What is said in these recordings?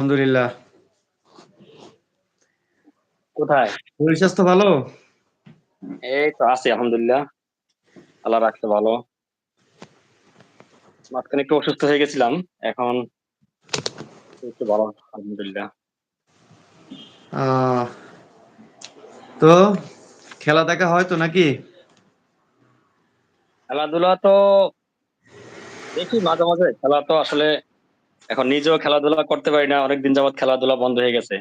আলহামদুলিল্লাহ। কোথায়? শরীর স্বাস্থ্য ভালো? এই তো আছি আলহামদুলিল্লাহ। আল্লাহ রাখতে ভালো। মাঝখানে একটু অসুস্থ হয়ে গেছিলাম এখন একটু ভালো আলহামদুলিল্লাহ। তো খেলা দেখা হয় তো নাকি? খেলাধুলা তো দেখি মাঝে মাঝে খেলা তো আসলে এখন নিজেও খেলাধুলা করতে পারি না অনেকদিন যাবত খেলাধুলা বন্ধ হয়ে গেছে।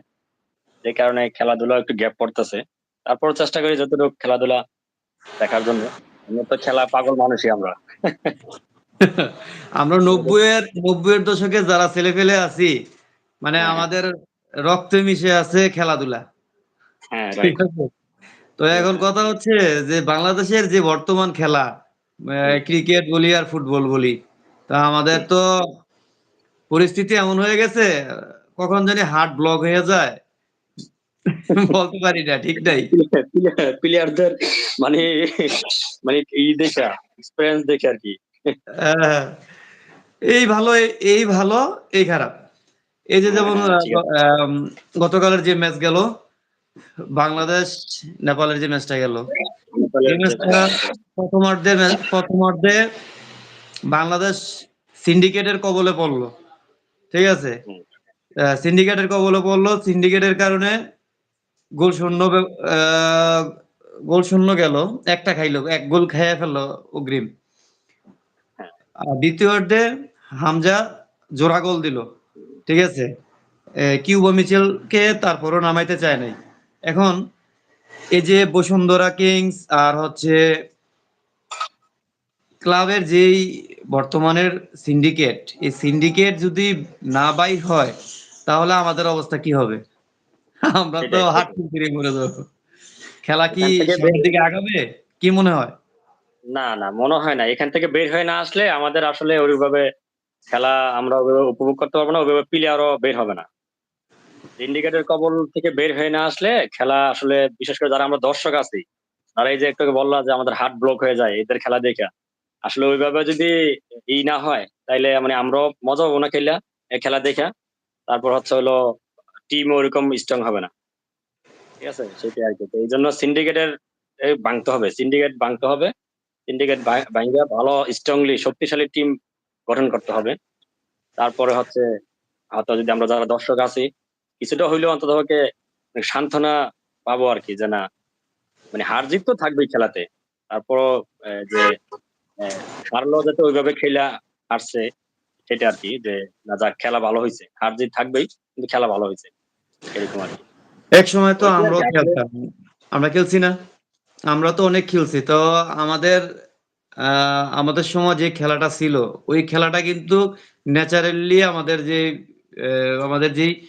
যে কারণে খেলাধুলা একটু গ্যাপ পড়তেছে। তারপর চেষ্টা করি যতটুকু খেলাধুলা দেখার জন্য। আমরা তো খেলা পাগল মানুষই আমরা। আমরা নব্বইয়ের নব্বইয়ের দশকে যারা ছেলে ফেলে আছি মানে হ্যাঁ। আমাদের রক্তে মিশে আছে খেলাধুলা। হ্যাঁ ঠিক আছে? তো এখন কথা হচ্ছে যে বাংলাদেশের যে বর্তমান খেলা ক্রিকেট বলি আর ফুটবল বলি তা আমাদের তো পরিস্থিতি এমন হয়ে গেছে কখন জানি হার্ট ব্লক হয়ে যায়। বলতে পারি না ঠিক নাই। প্লেয়ারদের মানে মানে ই দেখে এক্সপিরিয়েন্স দেখে আর কি। এই ভালো এই- এই ভালো এই খারাপ। এই যে যেমন হ্যাঁ, গতকালের যে ম্যাচ গেল বাংলাদেশ নেপালের যে ম্যাচটা গেল এই প্রথমার্ধে প্রথমার্ধে বাংলাদেশ সিন্ডিকেটের কবলে পড়ল। ঠিক আছে? সিন্ডিকেটের কবলে পড়ল সিন্ডিকেটের কারণে গোল শূন্য গোল শূন্য গেল একটা খাইলো এক গোল খেয়ে ফেলল অগ্রিম। হ্যাঁ। দ্বিতীয়ার্ধে হামজা জোড়া গোল দিল ঠিক আছে? কিউবা মিচেলকে তারপরও নামাইতে চায় নাই। এখন এই যে বসুন্ধরা কিংস আর হচ্ছে ক্লাবের যেই বর্তমানের সিন্ডিকেট এই সিন্ডিকেট যদি না বাইর হয় তাহলে আমাদের অবস্থা কি হবে? আমরা তো হাত ফিরে মরে যাব। খেলা কি দিকে আগাবে? কি মনে হয়? না না মনে হয় না। এখান থেকে বের হয়ে না আসলে আমাদের আসলে ওইভাবে খেলা আমরা উপভোগ করতে পারব না ওইভাবে প্লেয়ারও বের হবে না। ইন্ডিকেটের কবল থেকে বের হয়ে না আসলে খেলা আসলে বিশেষ করে যারা আমরা দর্শক আছি তারা এই যে একটু বললা যে আমাদের হার্ট ব্লক হয়ে যায় এদের খেলা দেখে। আসলে ওইভাবে যদি ই না হয় তাইলে মানে আমরাও মজা হব না খেলা খেলা দেখা। তারপর হচ্ছে হলো টিম ওরকম স্ট্রং হবে না। ঠিক আছে? সেটাই আর কি এই জন্য সিন্ডিকেটের ভাঙতে হবে। সিন্ডিকেট ভাঙতে হবে। সিন্ডিকেট ভাঙ্গা ভালো স্ট্রংলি শক্তিশালী টিম গঠন করতে হবে। তারপরে হচ্ছে হয়তো যদি আমরা যারা দর্শক আছি কিছুটা হইলেও অন্তত সান্ত্বনা পাবো আর কি যে না মানে হার জিত তো থাকবেই খেলাতে। তারপরও আহ, যে যাতে ওইভাবে খেলা হারছে সেটা আর কি যে না যাক খেলা ভালো হয়েছে। হার জিত থাকবেই কিন্তু খেলা ভালো হয়েছে এরকম আর কি। এক সময় তো আমরাও খেলতাম। আমরা খেলছি না। আমরা তো অনেক খেলছি। তো আমাদের আহ, আমাদের সময় যে খেলাটা ছিল ওই খেলাটা কিন্তু ন্যাচারালি আমাদের যে আমাদের যে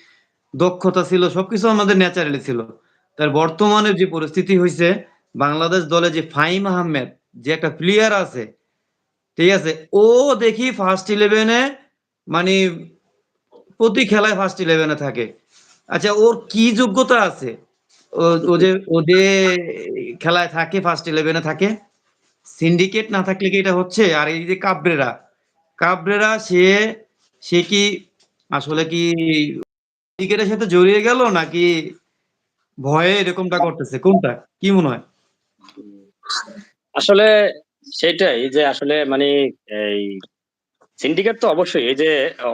দক্ষতা ছিল সবকিছু আমাদের ন্যাচারালি ছিল। তার বর্তমানে যে পরিস্থিতি হয়েছে বাংলাদেশ দলে যে ফাইম আহমেদ যে একটা প্লেয়ার আছে ঠিক আছে। ও দেখি ফার্স্ট ইলেভেনে মানে প্রতি খেলায় ফার্স্ট ইলেভেনে থাকে। আচ্ছা ওর কি যোগ্যতা আছে? ও- যে, ও যে খেলায় থাকে ফার্স্ট ইলেভেনে থাকে। সিন্ডিকেট না থাকলে কি এটা হচ্ছে? আর এই যে কাবরেরা কাবরেরা সে সে কি আসলে কি সিন্ডিকেটের সাথে জড়িয়ে গেল নাকি ভয়ে এরকমটা করতেছে? কোনটা? কি মনে হয়? আসলে সেটাই যে আসলে মানে এই সিন্ডিকেট তো অবশ্যই, এই যে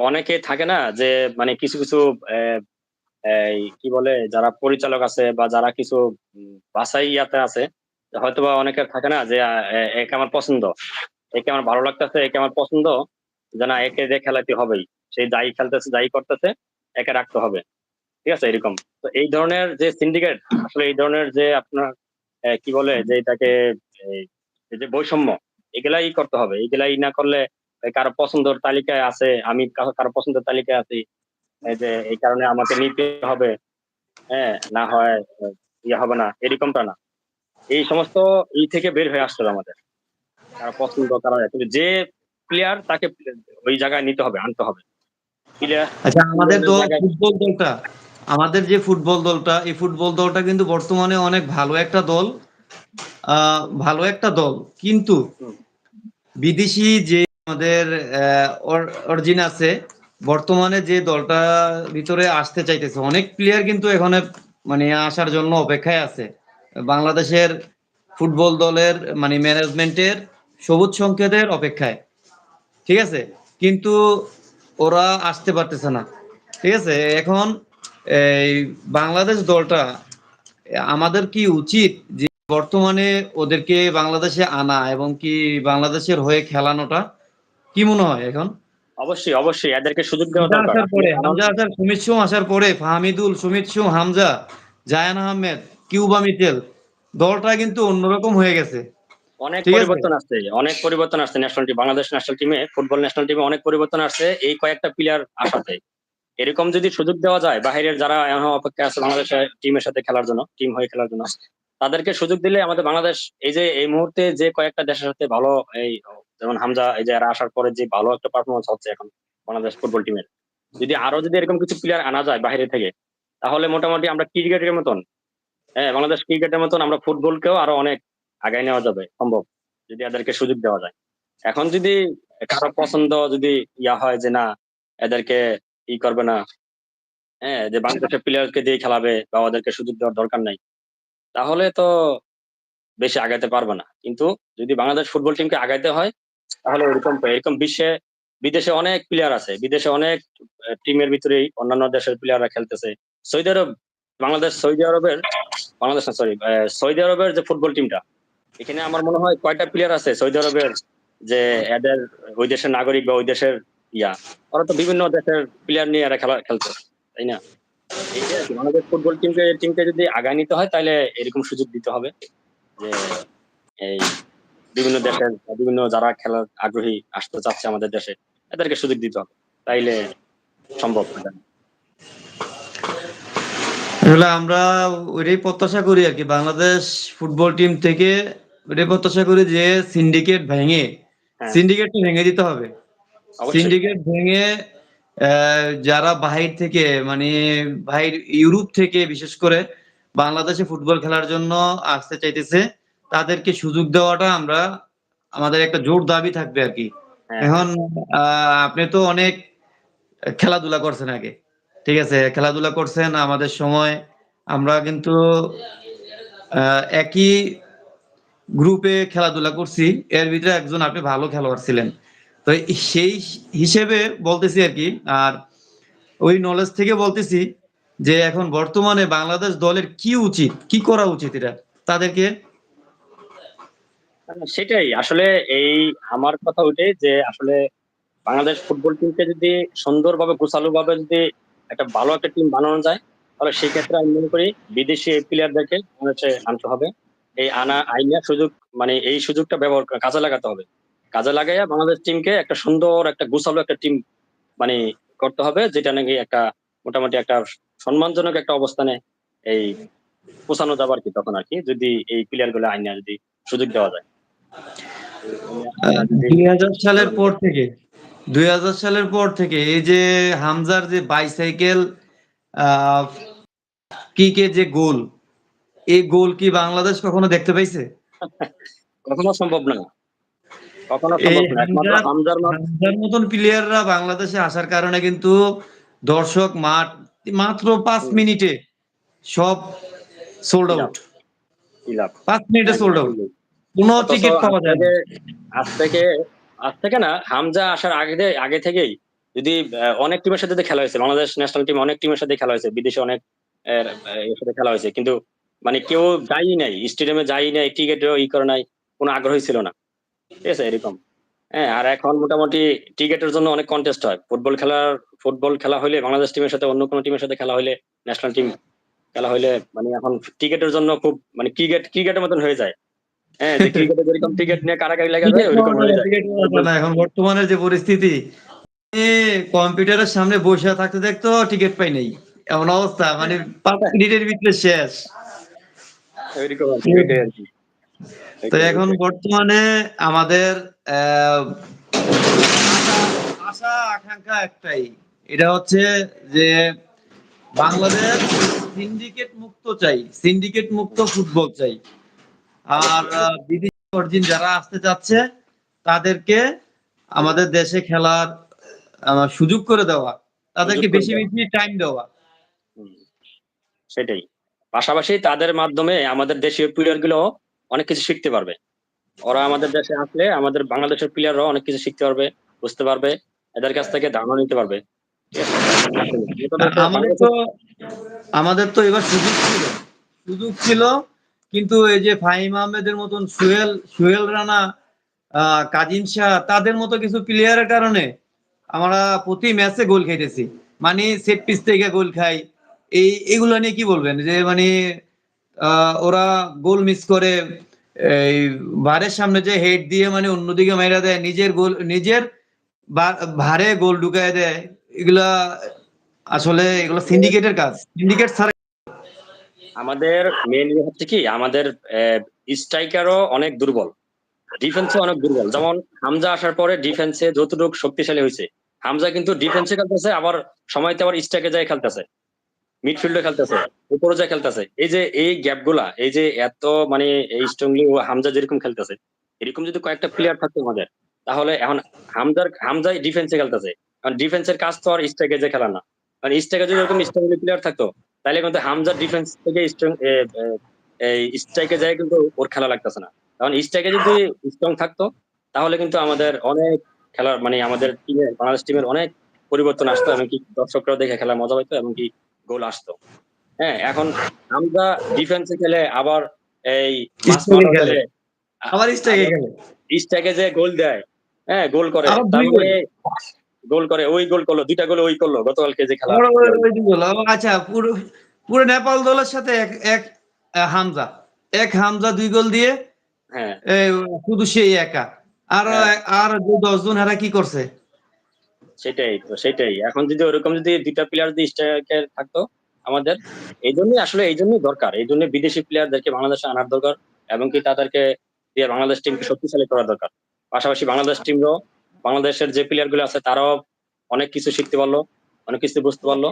অনেকে থাকে না যে মানে কিছু কিছু কি বলে, যারা পরিচালক আছে বা যারা কিছু বাছাই ইয়াতে আছে হয়তো বা অনেকের থাকে না যে একে আমার পছন্দ, একে আমার ভালো লাগতেছে, একে আমার পছন্দ, যে না, একে যে খেলাতে হবেই সেই যাই খেলতেছে যাই করতেছে, একে রাখতে হবে, ঠিক আছে, এরকম। তো এই ধরনের যে সিন্ডিকেট আসলে এই ধরনের যে আপনার কি বলে, যে এটাকে এই, যে বৈষম্য এগুলাই করতে হবে। এগুলাই না করলে কারও পছন্দের তালিকায় আছে আমি কারও পছন্দের তালিকায় আছি। এই যে এই কারণে আমাকে নিতে হবে। হ্যাঁ না হয় ইয়ে হবে না এরকমটা না। এই সমস্ত ই থেকে বের হয়ে আসতে হবে আমাদের। কারও পছন্দ কারও। কিন্তু যে প্লেয়ার তাকে ওই জায়গায় নিতে হবে আনতে হবে। আচ্ছা আমাদের দল ফুটবল দলটা আমাদের যে ফুটবল দলটা এই ফুটবল দলটা কিন্তু বর্তমানে অনেক ভালো একটা দল। ভালো একটা দল। কিন্তু বিদেশি যে আমাদের অরিজিন আছে বর্তমানে যে দলটা ভিতরে আসতে চাইতেছে অনেক প্লেয়ার কিন্তু এখানে মানে আসার জন্য অপেক্ষায় আছে। বাংলাদেশের ফুটবল দলের মানে ম্যানেজমেন্টের সবুজ সংকেতের অপেক্ষায়। ঠিক আছে? কিন্তু ওরা আসতে পারতেছে না। ঠিক আছে? এখন এই বাংলাদেশ দলটা আমাদের কি উচিত যে বর্তমানে ওদেরকে বাংলাদেশে আনা এবং কি বাংলাদেশের হয়ে খেলানোটা কি মনে হয় এখন? অবশ্যই অবশ্যই এদেরকে সুযোগ দেওয়া দরকার। আসার পরে কারণ হামজা আসার সুমিত সিং আসার পরে ফাহমিদুল সুমিত সিং হামজা জায়ান আহমেদ কিউবা মিটেল দলটা কিন্তু অন্যরকম হয়ে গেছে। অনেক। পরিবর্তন আসছে অনেক পরিবর্তন আসছে ন্যাশনাল টিম বাংলাদেশ ন্যাশনাল টিমে ফুটবল ন্যাশনাল টিমে অনেক পরিবর্তন আসছে এই কয়েকটা প্লেয়ার আসাতে। এরকম যদি সুযোগ দেওয়া যায় বাইরের যারা এখন অপেক্ষা আছে বাংলাদেশের টিমের সাথে খেলার জন্য টিম হয়ে খেলার জন্য তাদেরকে সুযোগ দিলে আমাদের বাংলাদেশ এই যে, এই মুহূর্তে যে কয়েকটা দেশের সাথে ভালো এই, যেমন হামজা, এই যে আসার পরে যে ভালো একটা পারফরমেন্স হচ্ছে এখন বাংলাদেশ ফুটবল টিমের যদি আরও যদি এরকম কিছু প্লেয়ার আনা যায় বাইরে থেকে, তাহলে মোটামুটি আমরা ক্রিকেটের মতন হ্যাঁ বাংলাদেশ ক্রিকেটের মতন আমরা ফুটবলকেও আরও অনেক আগায় নেওয়া যাবে, সম্ভব, যদি এদেরকে সুযোগ দেওয়া যায়। এখন যদি কারও পছন্দ যদি ইয়া হয় যে না, এদেরকে ই করবে না হ্যাঁ যে বাংলাদেশের প্লেয়ারকে দিয়ে খেলাবে বা ওদেরকে সুযোগ দেওয়ার দরকার নাই তাহলে তো বেশি আগাইতে পারবে না। কিন্তু যদি বাংলাদেশ ফুটবল টিমকে আগাইতে হয়, তাহলে এরকম এরকম বিশ্বে, বিদেশে অনেক প্লেয়ার আছে। বিদেশে অনেক টিমের ভিতরেই অন্যান্য দেশের প্লেয়াররা খেলতেছে। সৌদি আরব, বাংলাদেশ, সৌদি আরবের, বাংলাদেশ সরি সৌদি আরবের যে ফুটবল টিমটা এখানে আমার মনে হয় কয়টা প্লেয়ার আছে সৌদি আরবের যে এদের, ওই দেশের নাগরিক বা ওই দেশের ইয়া, ওরা তো বিভিন্ন দেশের প্লেয়ার নিয়ে এরা খেলা খেলতো তাই না? বাংলাদেশ ফুটবল টিমকে টিমকে যদি আগায় নিতে হয় তাহলে এরকম সুযোগ দিতে হবে যে এই বিভিন্ন দেশের বিভিন্ন যারা খেলার আগ্রহী আসতে চাচ্ছে আমাদের দেশে এদেরকে সুযোগ দিতে হবে। তাইলে সম্ভব আসলে আমরা ওইটাই প্রত্যাশা করি আর কি বাংলাদেশ ফুটবল টিম থেকে ওইটাই প্রত্যাশা করি যে সিন্ডিকেট ভেঙে হ্যাঁ। সিন্ডিকেটটা ভেঙে দিতে হবে। সিন্ডিকেট ভেঙে যারা বাহির থেকে মানে বাহির ইউরোপ থেকে বিশেষ করে বাংলাদেশে ফুটবল খেলার জন্য আসতে চাইতেছে তাদেরকে সুযোগ দেওয়াটা আমরা আমাদের একটা জোর দাবি থাকবে আর কি। হ্যাঁ। এখন আপনি তো অনেক খেলাধুলা করছেন আগে ঠিক আছে? খেলাধুলা করছেন আমাদের সময় আমরা কিন্তু আহ, একই গ্রুপে খেলাধুলা করছি এর ভিতরে একজন আপনি ভালো খেলোয়াড় ছিলেন। তো সেই হিসেবে বলতেছি আর কি, আর ওই নলেজ থেকে বলতেছি যে এখন বর্তমানে বাংলাদেশ দলের কি উচিত, কি করা উচিত এটা? তাদেরকে সেটাই। আসলে এই আমার কথা ওইটাই যে আসলে বাংলাদেশ ফুটবল টিমকে যদি সুন্দরভাবে গোছালো ভাবে যদি একটা ভালো একটা টিম বানানো যায়, তাহলে সেই ক্ষেত্রে আমি মনে করি বিদেশি প্লেয়ারদেরকে বাংলাদেশে আনতে হবে। এই আনা, আইনের সুযোগ মানে এই সুযোগটা ব্যবহার, কাজে লাগাতে হবে। কাজে লাগাইয়া বাংলাদেশ টিমকে একটা সুন্দর একটা গোছালো একটা টিম মানে করতে হবে যেটা নাকি একটা মোটামুটি একটা সম্মানজনক একটা অবস্থানে এই পৌঁছানো যাবে আর কি তখন আর কি যদি এই প্লেয়ারগুলো আইনে যদি সুযোগ দেওয়া যায়। দুই হাজার সালের পর থেকে দুই হাজার সালের পর থেকে এই যে হামজার যে বাইসাইকেল কিকে যে গোল এই গোল কি বাংলাদেশ কখনো দেখতে পাইছে? কখনো সম্ভব না। মতন প্লেয়াররা বাংলাদেশে আসার কারণে কিন্তু দর্শক মাঠ মাত্র পাঁচ মিনিটে সব সোল্ড আউট পাঁচ মিনিটে সোল্ড আউট কোনো টিকিট পাওয়া যায় আজ থেকে আজ থেকে না হামজা আসার আগে আগে থেকেই যদি অনেক টিমের সাথে খেলা হয়েছে বাংলাদেশ ন্যাশনাল টিম অনেক টিমের সাথে খেলা হয়েছে বিদেশে অনেক সাথে খেলা হয়েছে। কিন্তু মানে কেউ যাই নাই স্টেডিয়ামে যাই নাই টিকিটও ই করে নাই কোনো আগ্রহী ছিল না। ঠিক আছে এরকম। হ্যাঁ আর এখন মোটামুটি টিকিটের জন্য অনেক কন্টেস্ট হয়। ফুটবল খেলার ফুটবল খেলা হলে বাংলাদেশ টিমের সাথে অন্য কোনো টিমের সাথে খেলা হলে ন্যাশনাল টিম খেলা হলে মানে এখন টিকিটের জন্য খুব মানে ক্রিকেট ক্রিকেটের মতন হয়ে যায়। হ্যাঁ যে ক্রিকেটে যেরকম টিকিট নিয়ে কারাকারি লাগা যায় ওইরকম হয়ে যায়। এখন বর্তমানে যে পরিস্থিতি কম্পিউটারের সামনে বসে থাকতে দেখতো টিকিট পাই নাই। এমন অবস্থা মানে পাঁচ মিনিটের ভিতরে শেষ। ওইরকম তো এখন বর্তমানে আমাদের আশা- আকাঙ্ক্ষা একটাই। এটা হচ্ছে যে বাংলাদেশ সিন্ডিকেট মুক্ত চাই সিন্ডিকেট মুক্ত ফুটবল চাই। আর বিদেশি অরিজিন যারা আসতে চাচ্ছে তাদেরকে আমাদের দেশে খেলার সুযোগ করে দেওয়া তাদেরকে বেশি বেশি টাইম দেওয়া। সেটাই। পাশাপাশি তাদের মাধ্যমে আমাদের দেশীয় প্লেয়ারগুলো অনেক কিছু শিখতে পারবে। ওরা আমাদের দেশে আসলে আমাদের বাংলাদেশের প্লেয়াররাও অনেক কিছু শিখতে পারবে, বুঝতে পারবে, এদের কাছ থেকে ধারণা নিতে পারবে। আমাদের তো আমাদের তো এবার সুযোগ ছিল। সুযোগ ছিল, কিন্তু এই যে ফাহিম আহমেদের মতন সুহেল সুহেল রানা কাজিম শাহ, তাদের মতো কিছু প্লেয়ারের কারণে আমরা প্রতি ম্যাচে গোল খাইতেছি। মানে সেট পিস থেকে গোল খাই। এই, এগুলো নিয়ে কি বলবেন? যে মানে ওরা গোল মিস করে, এই ভারের সামনে যে হেড দিয়ে মানে অন্যদিকে মেরা দেয়, নিজের গোল, নিজের ভারে গোল ঢুকায় দেয়, এগুলা আসলে এগুলো সিন্ডিকেটের কাজ। সিন্ডিকেট আমাদের মেন হচ্ছে কি? আমাদের স্ট্রাইকারও অনেক দুর্বল। ডিফেন্সে অনেক দুর্বল। যেমন হামজা আসার পরে ডিফেন্সে যতটুকু শক্তিশালী হয়েছে, হামজা কিন্তু ডিফেন্সে খেলতেছে, আবার সময়তে আবার স্ট্রাইকে যায় খেলতেছে। মিডফিল্ডে খেলতেছে, উপরে যায় খেলতেছে। এই যে এই গ্যাপগুলা এই যে এত মানে স্ট্রংলি ও হামজা যেরকম খেলতেছে, এরকম যদি কয়েকটা প্লেয়ার থাকতো আমাদের, তাহলে এখন হামজার, হামজাই ডিফেন্সে খেলতেছে। কারণ ডিফেন্সের কাজ তো আর স্ট্রাইকে যে খেলা না। কারণ স্ট্রাইকে যদি এরকম স্ট্রংলি প্লেয়ার থাকতো, তাহলে কিন্তু হামজার ডিফেন্স থেকে স্ট্রং এই স্ট্রাইকে যায় কিন্তু ওর খেলা লাগতেছে না। কারণ স্ট্রাইকে যদি স্ট্রং থাকতো, তাহলে কিন্তু আমাদের অনেক খেলার মানে আমাদের টিমের বাংলাদেশ টিমের অনেক পরিবর্তন আসতো, এমনকি দর্শকরাও দেখে খেলা মজা পাইতো, এমনকি গোল আসতো। হ্যাঁ এখন আমরা ডিফেন্সে খেলে আবার এই খেলে। আবার স্ট্রাইকে খেলে। স্ট্রাইকে যে গোল দেয় হ্যাঁ গোল করে। তারপরে গোল। করে ওই গোল করল দুইটা গোল ওই করল গতকালকে যে খেলা। আচ্ছা পুরো পুরো নেপাল দলের সাথে এক এক হামজা। এক হামজা দুই গোল দিয়ে হ্যাঁ। শুধু সেই একা। আর হ্যাঁ। আর যে দশজন হারা কি করছে? সেটাই তো, সেটাই। এখন যদি ওরকম যদি দুইটা প্লেয়ার যদি স্ট্রাইকার থাকতো আমাদের, এই জন্যই আসলে এই জন্যই দরকার। এই জন্য বিদেশি প্লেয়ারদেরকে বাংলাদেশে আনার দরকার এবং কি তাদেরকে দিয়ে বাংলাদেশ টিমকে শক্তিশালী করা দরকার। পাশাপাশি বাংলাদেশ টিমও বাংলাদেশের যে প্লেয়ারগুলো আছে তারাও অনেক কিছু শিখতে পারল, অনেক কিছু বুঝতে পারল।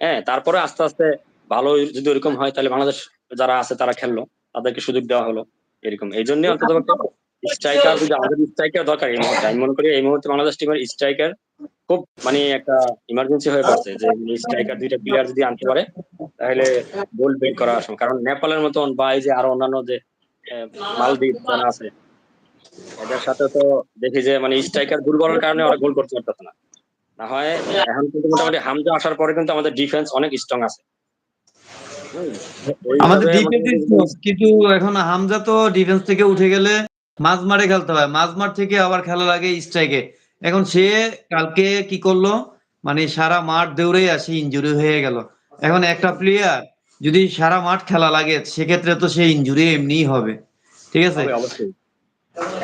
হ্যাঁ তারপরে আস্তে আস্তে ভালো যদি ওরকম হয় তাহলে বাংলাদেশ যারা আছে তারা খেললো, তাদেরকে সুযোগ দেওয়া হলো এরকম। এই জন্য অন্তত স্ট্রাইকার যদি আমাদের স্ট্রাইকার দরকার এই মুহূর্তে। আমি মনে করি এই মুহূর্তে বাংলাদেশ টিমের স্ট্রাইকার খুব মানে একটা ইমার্জেন্সি হয়ে পড়ছে যে স্ট্রাইকার দুইটা প্লেয়ার যদি আনতে পারে তাহলে গোল বের করা আসবে কারণ নেপালের মতন বা এই যে আরও অন্যান্য যে মালদ্বীপ যারা আছে এদের সাথে তো দেখি যে মানে স্ট্রাইকার দুর্বলের কারণে ওরা গোল করতে পারতেছে না। না হয় এখন কিন্তু মোটামুটি হামজা আসার পরে কিন্তু আমাদের ডিফেন্স অনেক স্ট্রং আছে। আমাদের ডিফেন্স কিন্তু এখন হামজা তো ডিফেন্স থেকে উঠে গেলে মাঝমাঠে খেলতে হয়। মাঝমাঠ থেকে আবার খেলা লাগে স্ট্রাইকে এখন সে কালকে কি করল? মানে সারা মাঠ দৌড়ে আসি ইনজুরি হয়ে গেল। এখন একটা প্লেয়ার যদি সারা মাঠ খেলা লাগে, সেক্ষেত্রে তো সে ইনজুরি এমনিই হবে। ঠিক আছে?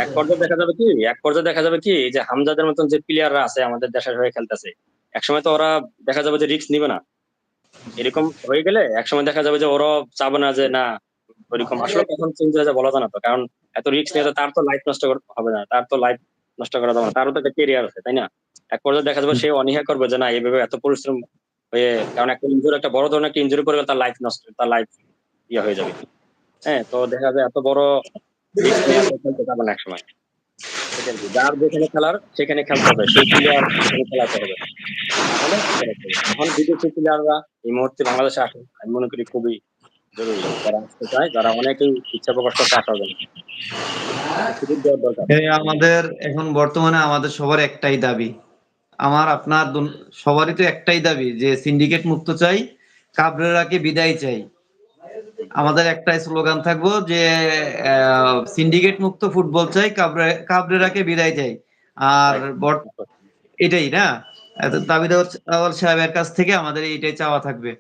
এক পর্যায়ে দেখা যাবে কি? এক পর্যায়ে দেখা যাবে কি? যে হামজাদের মতন যে প্লেয়াররা আছে আমাদের দেশের হয়ে খেলতেছে, একসময় তো ওরা দেখা যাবে যে রিস্ক নিবে না। এরকম হয়ে গেলে একসময় দেখা যাবে যে ওরা চাবে না যে না, ওইরকম আসলে কখন চেঞ্জ হয়ে যায় বলা যায় না তো। কারণ এত রিস্ক নিয়ে তার তো লাইফ নষ্ট হবে না। তার তো লাইফ নষ্ট করা যাবে তারও তো একটা কেরিয়ার আছে, তাই না? এক পর্যায়ে দেখা যাবে সে অনীহা করবে যে না, এইভাবে এত পরিশ্রম হয়ে, কারণ একটা ইঞ্জুরি একটা বড় ধরনের একটা ইঞ্জুরি করে তার লাইফ নষ্ট, তার লাইফ ইয়ে হয়ে যাবে। হ্যাঁ তো দেখা যায় এত বড়। যার যেখানে খেলার, সেখানে খেলতে হবে। সেই প্লেয়ার সেখানে খেলাতে হবে এখন বিদেশি প্লেয়াররা এই মুহূর্তে বাংলাদেশে আসে, আমি মনে করি খুবই জরুরি। যারা আসতে চায়, যারা অনেকেই ইচ্ছা প্রকাশ করতে আসা হবে আমাদের, এখন বর্তমানে আমাদের সবার একটাই দাবি। আমার, আপনার সবারই তো একটাই দাবি যে সিন্ডিকেট মুক্ত চাই, কাবরেরাকে বিদায় চাই। আমাদের একটাই স্লোগান থাকব যে সিন্ডিকেট মুক্ত ফুটবল চাই, কাবরে, কাবরেরাকে বিদায় চাই। আর এটাই না? এত দাবি দেওয়ার সাহেবের কাছ থেকে আমাদের এইটাই চাওয়া থাকবে।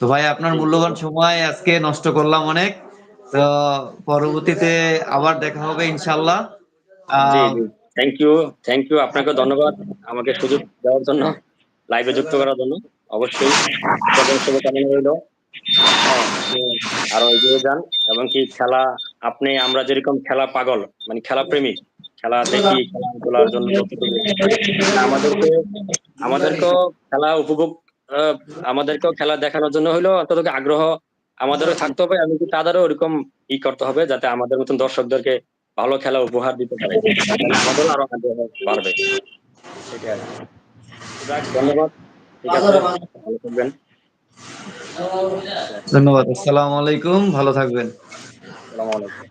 তো ভাই, আপনার মূল্যবান সময় আজকে নষ্ট করলাম অনেক। তো পরবর্তীতে আবার দেখা হবে ইনশাল্লাহ থ্যাংক ইউ থ্যাংক ইউ আপনাকে ধন্যবাদ আমাকে সুযোগ দেওয়ার জন্য লাইভে যুক্ত করার জন্য। অবশ্যই শুভকামনা রইল। হ্যাঁ, আরও এগিয়ে যান এবং কি খেলা আপনি আমরা যেরকম খেলা পাগল মানে খেলা প্রেমিক খেলা দেখি খেলা তোলার জন্য আমাদেরকে আমাদেরকেও খেলা উপভোগ আমাদেরকেও খেলা দেখানোর জন্য হইল অন্তত আগ্রহ আমাদেরও থাকতে হবে আমি তাদেরও ওরকম ই করতে হবে যাতে আমাদের মতন দর্শকদেরকে ভালো খেলা উপহার দিতে পারে। মানে আমাদের আরও আগ্রহ বাড়বে। ধন্যবাদ। আসসালামু আলাইকুম ভালো থাকবেন। আসসালামু আলাইকুম।